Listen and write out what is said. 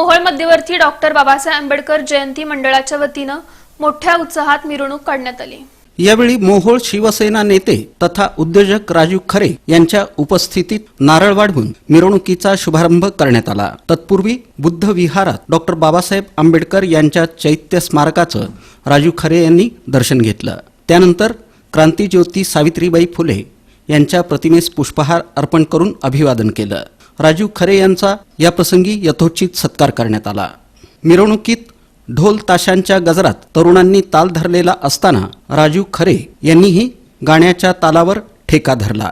मोहोळ मध्यवर्ती डॉक्टर बाबासाहेब आंबेडकर जयंती मंडळाच्या वतीनं मोठ्या उत्साहात मिरवणूक काढण्यात आली. यावेळी मोहोळ शिवसेना नेते तथा उद्योजक राजू खरे यांच्या उपस्थितीत नारळ वाढवून मिरवणुकीचा शुभारंभ करण्यात आला. तत्पूर्वी बुद्ध विहारात डॉक्टर बाबासाहेब आंबेडकर यांच्या चैत्य स्मारकाचं राजू खरे यांनी दर्शन घेतलं. त्यानंतर क्रांतीज्योती सावित्रीबाई फुले यांच्या प्रतिमेस पुष्पहार अर्पण करून अभिवादन केलं. राजू खरे यांचा याप्रसंगी यथोचित सत्कार करण्यात आला. मिरवणुकीत ढोल ताशांच्या गजरात तरुणांनी ताल धरलेला असताना राजू खरे यांनीही गाण्याच्या तालावर ठेका धरला.